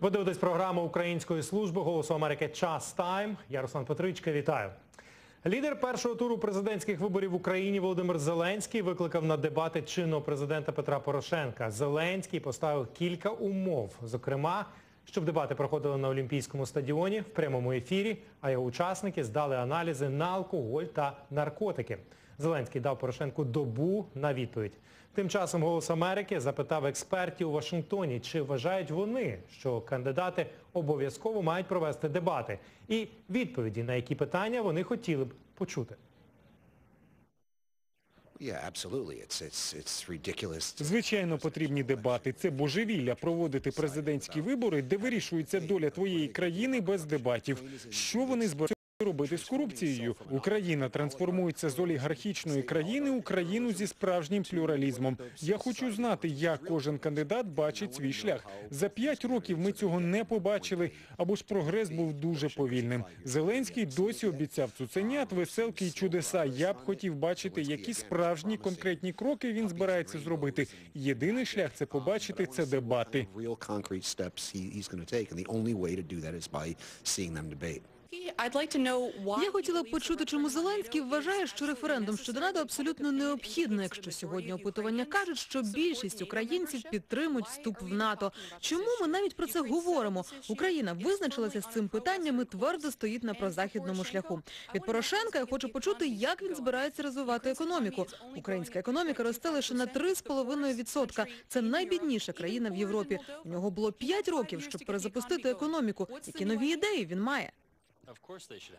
Ви дивитесь програму Української служби Голосу Америки Час Тайм. Я Руслан Петричка. Вітаю. Лідер першого туру президентських виборів в Україні Володимир Зеленський викликав на дебати чинного президента Петра Порошенка. Зеленський поставив кілька умов, зокрема, щоб дебати проходили на Олімпійському стадіоні в прямому ефірі, а його учасники здали аналізи на алкоголь та наркотики. Зеленський дав Порошенку добу на відповідь. Тим часом «Голос Америки» запитав експертів у Вашингтоні, чи вважають вони, що кандидати обов'язково мають провести дебати. І відповіді на які питання вони хотіли б почути. Звичайно, потрібні дебати. Це божевілля проводити президентські вибори, де вирішується доля твоєї країни без дебатів. Що вони збираються робити з корупцією? Україна трансформується з олігархічної країни у країну зі справжнім плюралізмом. Я хочу знати, як кожен кандидат бачить свій шлях. За п'ять років ми цього не побачили, або ж прогрес був дуже повільним. Зеленський досі обіцяв цуценят, веселки й чудеса. Я б хотів бачити, які справжні конкретні кроки він збирається зробити. Єдиний шлях це побачити це дебати. Я хотіла б почути, чому Зеленський вважає, що референдум щодо НАТО абсолютно необхідно, якщо сьогодні опитування кажуть, що більшість українців підтримують вступ в НАТО. Чому ми навіть про це говоримо? Україна визначилася з цим питанням і твердо стоїть на прозахідному шляху. Від Порошенка я хочу почути, як він збирається розвивати економіку. Українська економіка росте лише на 3,5%. Це найбідніша країна в Європі. У нього було 5 років, щоб перезапустити економіку. Які нові ідеї він має?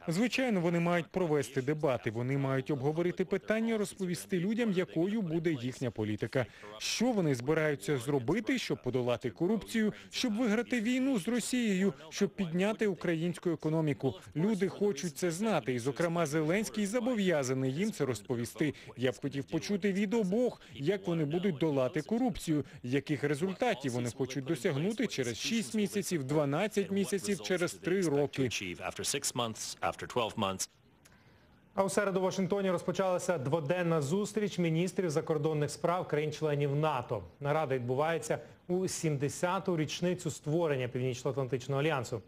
Звичайно, вони мають провести дебати. Вони мають обговорити питання, розповісти людям, якою буде їхня політика. Що вони збираються зробити, щоб подолати корупцію, щоб виграти війну з Росією, щоб підняти українську економіку. Люди хочуть це знати, і, зокрема, Зеленський зобов'язаний їм це розповісти. Я б хотів почути від обох, як вони будуть долати корупцію, яких результатів вони хочуть досягнути через 6 місяців, 12 місяців, через 3 роки. Six months, after 12 months. А у середу в Вашингтоні розпочалася дводенна зустріч міністрів закордонних справ країн-членів НАТО. Нарада відбувається у 70-ту річницю створення Північно-Атлантичного альянсу.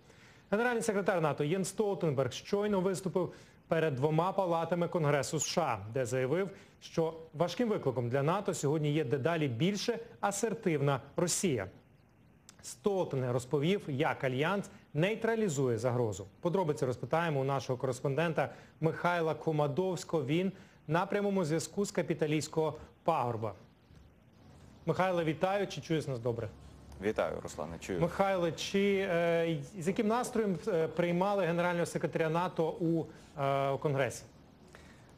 Генеральний секретар НАТО Єн Столтенберг щойно виступив перед двома палатами Конгресу США, де заявив, що важким викликом для НАТО сьогодні є дедалі більше асертивна Росія. Столтен розповів, як альянс нейтралізує загрозу. Подробиці розпитаємо у нашого кореспондента Михайла Комадовського. Він на прямому зв'язку з капіталійського пагорба. Михайло, вітаю. Чи чуєш нас добре? Вітаю, Руслане. Чую. Михайло, чи е, з яким настроєм е, приймали генерального секретаря НАТО у е, Конгресі?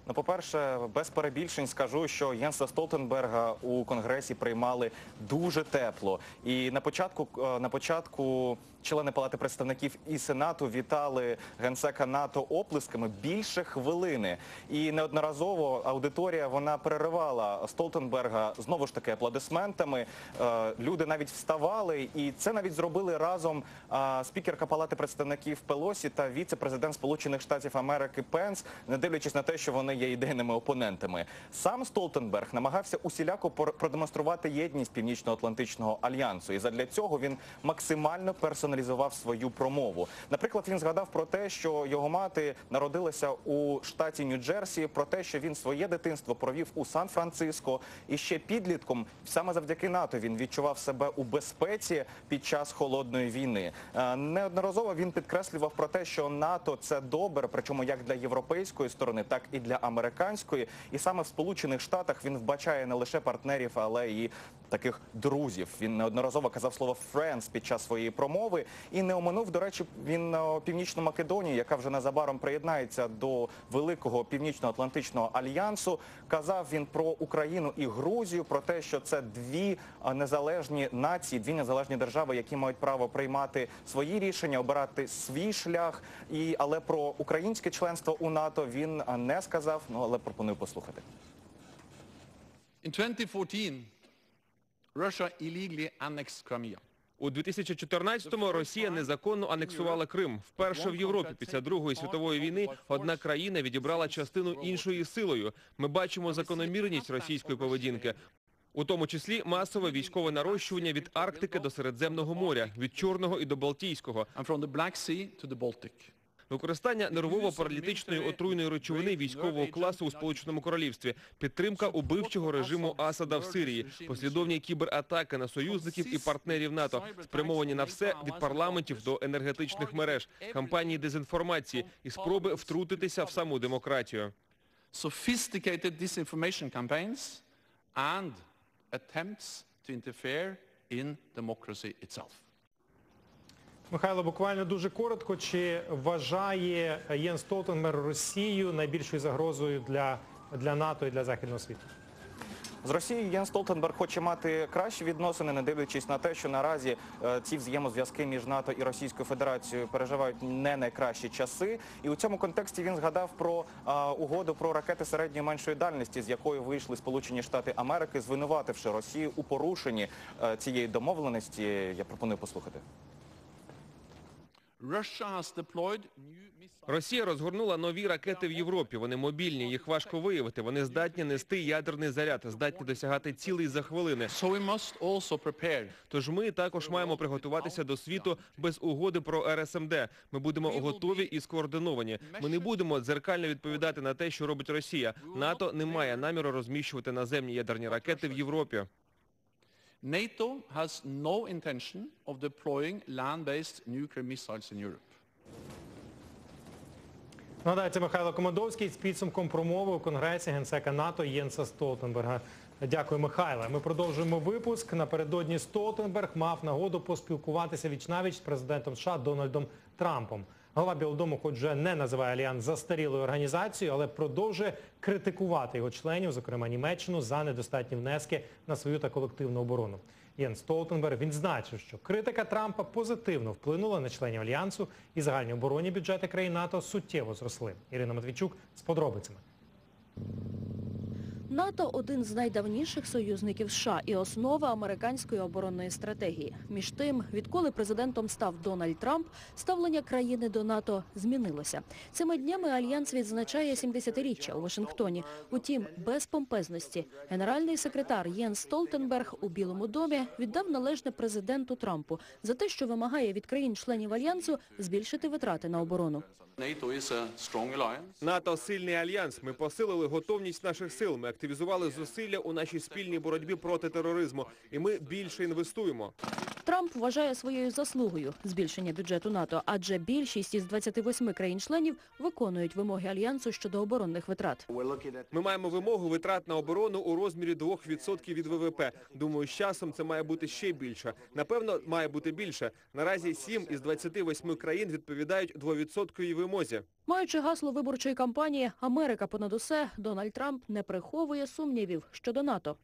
Ну, по-перше, без перебільшень скажу, що Єнса Столтенберга у Конгресі приймали дуже тепло. І на початку, е, на початку члени Палати представників і Сенату вітали генсека НАТО оплесками більше хвилини. І неодноразово аудиторія вона переривала Столтенберга знову ж таки аплодисментами. Е, Люди навіть вставали, і це навіть зробили разом спікерка Палати представників Пелосі та віце-президент Сполучених Штатів Америки Пенс, не дивлячись на те, що вони є ідейними опонентами. Сам Столтенберг намагався усіляко продемонструвати єдність Північно-Атлантичного альянсу. І задля цього він максимально персоналізував свою промову. Наприклад, він згадав про те, що його мати народилася у штаті Нью-Джерсі, про те, що він своє дитинство провів у Сан-Франциско. І ще підлітком, саме завдяки НАТО, він відчував себе у безпеці під час холодної війни. Е, Неодноразово він підкреслював про те, що НАТО це добре, причому як для європейської сторони, так і для американської. І саме в Сполучених Штатах він вбачає не лише партнерів, але і таких друзів. Він неодноразово казав слово «friends» під час своєї промови і не оминув, до речі, він е, Північну Македонію, яка вже незабаром приєднається до великого Північно-Атлантичного альянсу. Казав він про Україну і Грузію, про те, що це дві е, незалежні нації, дві незалежні держави, які мають право приймати свої рішення, обирати свій шлях. І але про українське членство у НАТО він е, не сказав. Ну але пропоную послухати. In 2014, Russia illegally annexed Crimea. У 2014-му Росія незаконно анексувала Крим. Вперше в Європі після Другої світової війни одна країна відібрала частину іншої силою. Ми бачимо закономірність російської поведінки. у тому числі масове військове нарощування від Арктики до Середземного моря, від Чорного і до Балтійського, використання нервово-паралітичної отруйної речовини військового класу у Сполученому Королівстві, підтримка убивчого режиму Асада в Сирії, послідовні кібератаки на союзників і партнерів НАТО, спрямовані на все від парламентів до енергетичних мереж, кампанії дезінформації і спроби втрутитися в саму демократію. Sophisticated disinformation campaigns and attempts to interfere in democracy itself. Михайло, буквально дуже коротко. Чи вважає Єн Столтенберг Росію найбільшою загрозою для, для НАТО і для західного світу? З Росією Єн Столтенберг хоче мати кращі відносини, не дивлячись на те, що наразі е, ці взаємозв'язки між НАТО і Російською Федерацією переживають не найкращі часи. І у цьому контексті він згадав про е, угоду про ракети середньої меншої дальності, з якої вийшли Сполучені Штати Америки, звинувативши Росію у порушенні е, цієї домовленості. Я пропоную послухати. Russia has deployed new missiles. Росія розгорнула нові ракети в Європі. Вони мобільні, їх важко виявити. Вони здатні нести ядерний заряд, здатні досягати цілей за хвилини. Тож ми також маємо приготуватися до світу без угоди про РСМД. Ми будемо готові і скоординовані. Ми не будемо дзеркально відповідати на те, що робить Росія. НАТО не має наміру розміщувати наземні ядерні ракети в Європі. NATO has no intention of deploying land-based nuclear missiles in Europe. Нагадаю, Михайло Командовський з підсумком промови у Конгресі генсека НАТО Єнса Столтенберга. Дякую, Михайле. Ми продовжуємо випуск. Напередодні Столтенберг мав нагоду поспілкуватися віч-навіч з президентом США Дональдом Трампом. Голова Білого Дому хоч вже не називає Альянс застарілою організацією, але продовжує критикувати його членів, зокрема Німеччину, за недостатні внески на свою та колективну оборону. Єн Столтенберг відзначив, що критика Трампа позитивно вплинула на членів Альянсу і загальні оборонні бюджети країн НАТО суттєво зросли. Ірина Матвійчук з подробицями. НАТО один з найдавніших союзників США і основа американської оборонної стратегії. Між тим, відколи президентом став Дональд Трамп, ставлення країни до НАТО змінилося. Цими днями альянс відзначає 70-річчя у Вашингтоні. Утім, без помпезності. Генеральний секретар Єн Столтенберг у Білому домі віддав належне президенту Трампу за те, що вимагає від країн-членів альянсу збільшити витрати на оборону. НАТО сильний альянс. Ми посилили готовність наших сил. Ми активізували зусилля у нашій спільній боротьбі проти тероризму. І ми більше інвестуємо. Трамп вважає своєю заслугою збільшення бюджету НАТО, адже більшість із 28 країн-членів виконують вимоги альянсу щодо оборонних витрат. Ми маємо вимогу витрат на оборону у розмірі 2% від ВВП. Думаю, з часом це має бути ще більше. Напевно, має бути більше. Наразі 7 із 28 країн відповідають 2% вимозі. Маючи гасло виборчої кампанії «Америка понад усе», Дональд Трамп не приховує сумнівів щодо НАТО.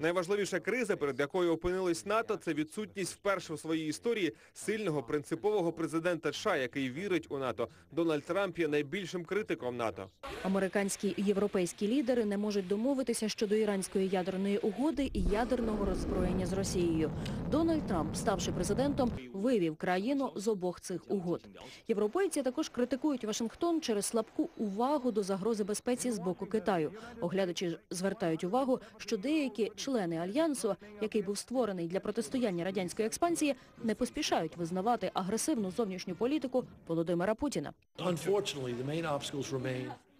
Найважливіша криза, перед якою опинились НАТО, це відсутність вперше в своїй історії сильного принципового президента США, який вірить у НАТО. Дональд Трамп є найбільшим критиком НАТО. Американські і європейські лідери не можуть домовитися щодо іранської ядерної угоди і ядерного роззброєння з Росією. Дональд Трамп, ставши президентом, вивів країну з обох цих угод. Європейці також критикують Вашингтон через слабку увагу до загрози безпеці з боку Китаю. Оглядачі звертають увагу, що деякі члени альянсу, який був створений для протистояння радянської експансії, не поспішають визнавати агресивну зовнішню політику Володимира Путіна.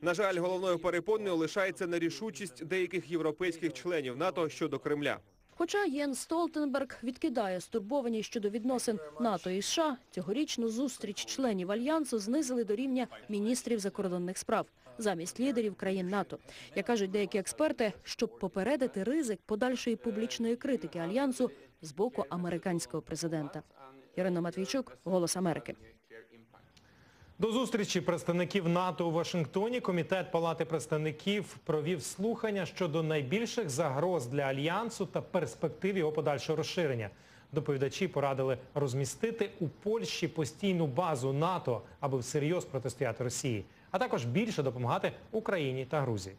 На жаль, головною перепоною лишається нерішучість деяких європейських членів НАТО щодо Кремля. Хоча Єн Столтенберг відкидає стурбованість щодо відносин НАТО і США, цьогорічну зустріч членів Альянсу знизили до рівня міністрів закордонних справ замість лідерів країн НАТО. Як кажуть деякі експерти, щоб попередити ризик подальшої публічної критики Альянсу з боку американського президента. Ірина Матвійчук, Голос Америки. До зустрічі представників НАТО у Вашингтоні Комітет Палати представників провів слухання щодо найбільших загроз для Альянсу та перспектив його подальшого розширення. Доповідачі порадили розмістити у Польщі постійну базу НАТО, аби всерйоз протистояти Росії, а також більше допомагати Україні та Грузії.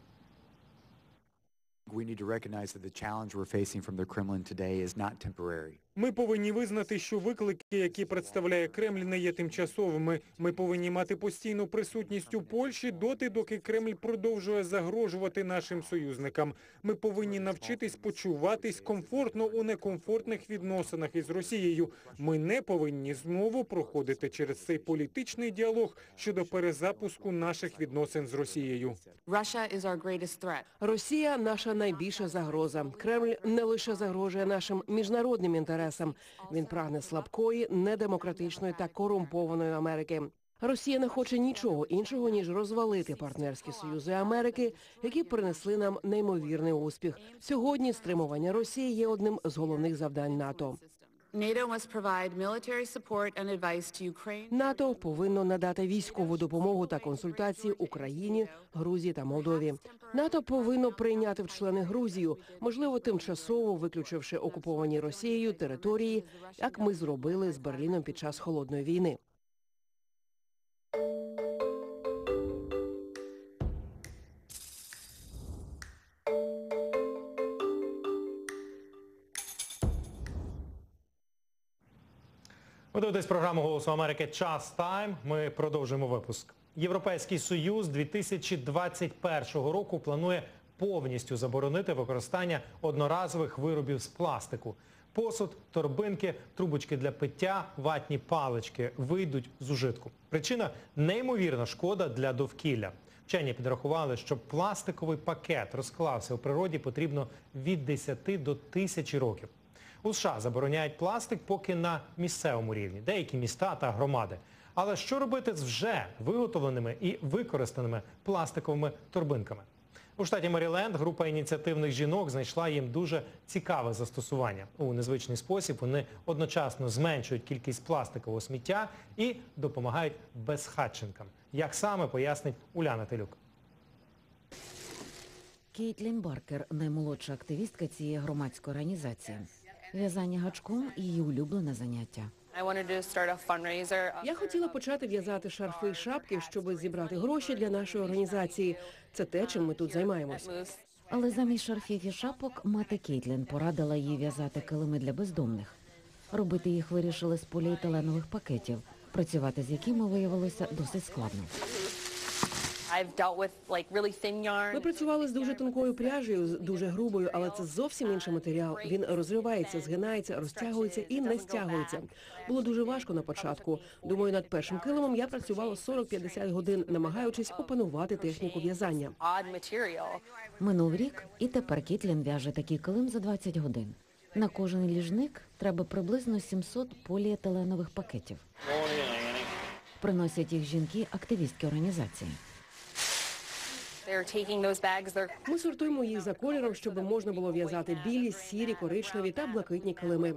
We need to recognize that the challenge we're facing from the Kremlin today is not temporary. Ми повинні визнати, що виклики, які представляє Кремль, не є тимчасовими. Ми повинні мати постійну присутність у Польщі доти, доки Кремль продовжує загрожувати нашим союзникам. Ми повинні навчитись почуватись комфортно у некомфортних відносинах із Росією. Ми не повинні знову проходити через цей політичний діалог щодо перезапуску наших відносин з Росією. Росія наша найбільша загроза. Кремль не лише загрожує нашим міжнародним інтересам. Він прагне слабкої, недемократичної та корумпованої Америки. Росія не хоче нічого іншого ніж розвалити партнерські союзи Америки, які принесли нам неймовірний успіх. Сьогодні стримування Росії є одним з головних завдань НАТО. НАТО повинно надати військову допомогу та консультації Україні, Грузії та Молдові. НАТО повинно прийняти в члени Грузію, можливо, тимчасово виключивши окуповані Росією території, як ми зробили з Берліном під час холодної війни. Ви дивитесь програму «Голосу Америки. Час тайм». Ми продовжуємо випуск. Європейський Союз 2021 року планує повністю заборонити використання одноразових виробів з пластику. Посуд, торбинки, трубочки для пиття, ватні палички вийдуть з ужитку. Причина – неймовірна шкода для довкілля. Вчені підрахували, щоб пластиковий пакет розклався у природі, потрібно від 10 до 1000 років. У США забороняють пластик поки на місцевому рівні, деякі міста та громади. Але що робити з вже виготовленими і використаними пластиковими торбинками? У штаті Меріленд група ініціативних жінок знайшла їм дуже цікаве застосування. У незвичний спосіб вони одночасно зменшують кількість пластикового сміття і допомагають безхатченкам. Як саме пояснить Уляна Телюк. Кейтлін Баркер – наймолодша активістка цієї громадської організації. В'язання гачком – її улюблене заняття. Я хотіла почати в'язати шарфи і шапки, щоб зібрати гроші для нашої організації. Це те, чим ми тут займаємось. Але замість шарфів і шапок мати Кейтлін порадила їй в'язати килими для бездомних. Робити їх вирішили з поліетиленових пакетів, працювати з якими виявилося досить складно. Ми працювали з дуже тонкою пряжею, з дуже грубою, але це зовсім інший матеріал. Він розривається, згинається, розтягується і не стягується. Було дуже важко на початку. Думаю, над першим килимом я працювала 40-50 годин, намагаючись опанувати техніку в'язання. Минув рік, і тепер Кейтлін в'яже такий килим за 20 годин. На кожен ліжник треба приблизно 700 поліетиленових пакетів. Приносять їх жінки, активістки організації. Ми сортуємо їх за кольором, щоб можна було в'язати білі, сірі, коричневі та блакитні килими.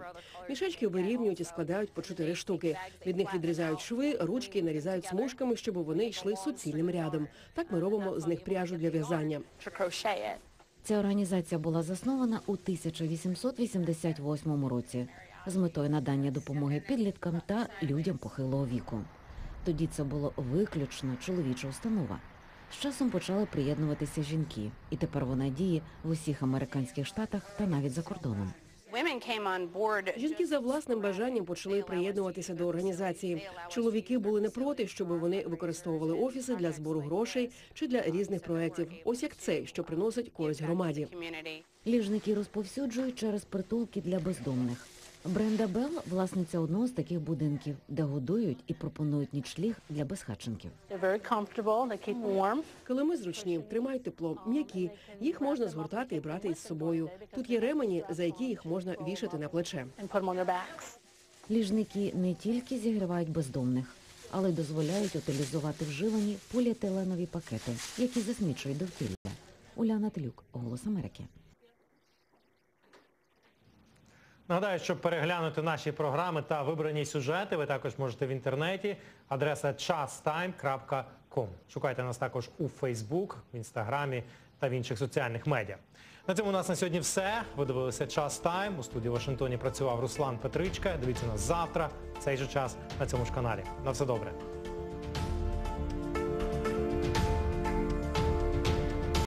Мішечки вирівнюють і складають по чотири штуки. Від них відрізають шви, ручки і нарізають смужками, щоб вони йшли суцільним рядом. Так ми робимо з них пряжу для в'язання. Ця організація була заснована у 1888 році з метою надання допомоги підліткам та людям похилого віку. Тоді це було виключно чоловіча установа. З часом почали приєднуватися жінки, і тепер вона діє в усіх американських штатах та навіть за кордоном. Жінки за власним бажанням почали приєднуватися до організації. Чоловіки були не проти, щоб вони використовували офіси для збору грошей чи для різних проєктів. Ось як цей, що приносить користь громаді. Ліжники розповсюджують через притулки для бездомних. Бренда Белл – власниця одного з таких будинків, де годують і пропонують нічліг для безхатченків. Килими зручні, тримають тепло, м'які. Їх можна згортати і брати із собою. Тут є ремені, за які їх можна вішати на плече. Ліжники не тільки зігрівають бездомних, але й дозволяють утилізувати вживані поліетиленові пакети, які засмічують довкілля. Уляна Тлюк, Голос Америки. Нагадаю, щоб переглянути наші програми та вибрані сюжети, ви також можете в інтернеті. Адреса chastime.com. Шукайте нас також у Facebook, в Інстаграмі та в інших соціальних медіа. На цьому у нас на сьогодні все. Ви дивилися Час Тайм. У студії Вашингтоні працював Руслан Петричка. Дивіться нас завтра, в цей же час на цьому ж каналі. На все добре.